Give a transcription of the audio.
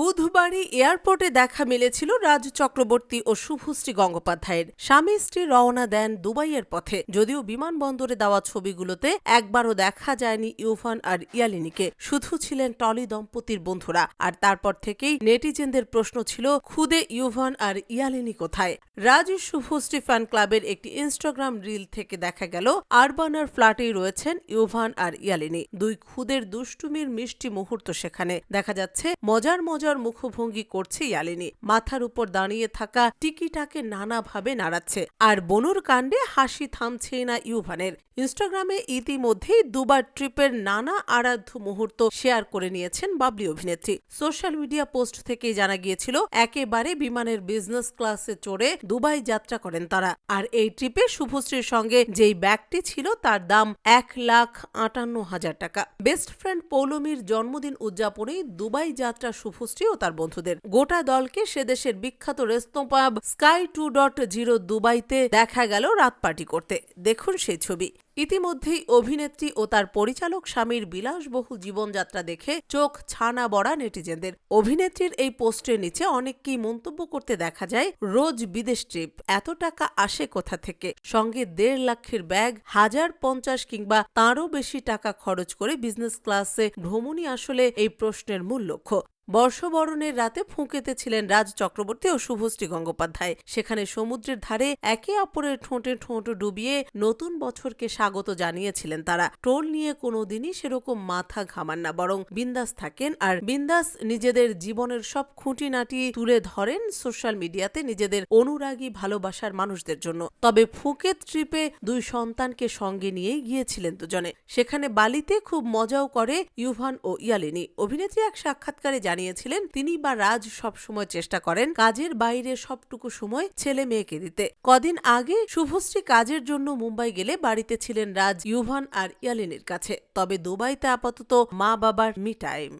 বুধবারই এয়ারপোর্টে দেখা মিলেছিল রাজ চক্রবর্তী ও শুভশ্রী গঙ্গোপাধ্যায়ের। স্বামী স্ত্রী রওনা দেন দুবাইয়ের পথে, যদিও বিমানবন্দরে দেওয়া ছবিগুলোতে একবারও দেখা যায়নি ইউভান আর ইয়ালিনীকে। শুধু ছিলেন টলি দম্পতির বন্ধুরা। আর তারপর থেকেই নেটিজেনদের প্রশ্ন ছিল, খুদে ইউভান আর ইয়ালিনী কোথায়? রাজ শুভশ্রী ফ্যান ক্লাবের একটি ইনস্টাগ্রাম রিল থেকে দেখা গেল, আরবানার ফ্ল্যাটেই রয়েছেন ইউভান আর ইয়ালিনী। দুই খুদের দুষ্টুমির মিষ্টি মুহূর্ত সেখানে। দেখা যাচ্ছে, মজার মজার মুখভঙ্গি করছে ইয়ালিনী। মাথার উপর দাঁড়িয়ে থাকা টিকিটাকে নানাভাবে নাড়াচ্ছে। আর বনুর কাণ্ডে হাসি থামছেই না ইউভানের। ইনস্টাগ্রামে ইতিমধ্যেই দুবার ট্রিপের নানা আরাধ্য মুহূর্ত শেয়ার করে নিয়েছেন বাবলি অভিনেত্রী। সোশ্যাল মিডিয়া পোস্ট থেকেই জানা গিয়েছিল, একেবারে বিমানের বিজনেস ক্লাসে চড়ে দুবাই যাত্রা করেন তারা। আর এই ট্রিপে শুভশ্রীর সঙ্গে যেই ব্যাগটি ছিল, তার দাম এক লাখ আটান্ন হাজার টাকা। বেস্ট ফ্রেন্ড পৌলমীর জন্মদিন উদযাপনে দুবাই যাত্রা শুভশ্রী ও তার বন্ধুদের। গোটা দলকে সে দেশের বিখ্যাত restopub sky two dot zero দুবাইতে দেখা গেল রাত পার্টি করতে। দেখুন সেই ছবি। ইতিমধ্যেই অভিনেত্রী ও তার পরিচালক স্বামীর বিলাসবহুল জীবনযাত্রা দেখে চোখ ছানা বড়া নেটিজেনদের। অভিনেত্রীর এই পোস্টের নিচে অনেককেই মন্তব্য করতে দেখা যায়, রোজ বিদেশ ট্রিপ, এত টাকা আসে কোথা থেকে? সঙ্গে দেড় লাখের ব্যাগ, হাজার পঞ্চাশ কিংবা তাঁরও বেশি টাকা খরচ করে বিজনেস ক্লাসে ভ্রমণই আসলে এই প্রশ্নের মূল লক্ষ্য। বর্ষবরণের রাতে ফুঁকেতে ছিলেন রাজ চক্রবর্তী ও শুভশ্রী গঙ্গোপাধ্যায়। সেখানে সমুদ্রের ধারে একে অপরের ঠোঁটে ঠোঁট ডুবিয়ে নতুন বছরকে স্বাগত জানিয়েছিলেন তারা। টোল নিয়ে কোনোদিনই সেরকম মাথা ঘামান না, বরং বিন্দাস থাকেন আর বিন্দাস নিজেদের জীবনের সব খুঁটিনাটি তুলে ধরেন সোশ্যাল মিডিয়াতে নিজেদের অনুরাগী, ভালোবাসার মানুষদের জন্য। তবে ফুকেত ট্রিপে দুই সন্তানকে সঙ্গে নিয়েই গিয়েছিলেন দুজনে। সেখানে বালিতে খুব মজাও করে ইউভান ও ইয়ালিনী। অভিনেত্রী এক সাক্ষাৎকারে জানিয়েছিলেন তিনি বা রাজ সবসময় চেষ্টা করেন কাজের বাইরে সবটুকু সময় ছেলে মেয়েকে দিতে। কদিন আগে শুভশ্রী কাজের জন্য মুম্বাই গেলে বাড়িতে ছিলেন রাজ, ইউভান আর ইয়ালিনের কাছে। তবে দুবাইতে আপাতত মা বাবার মি টাইম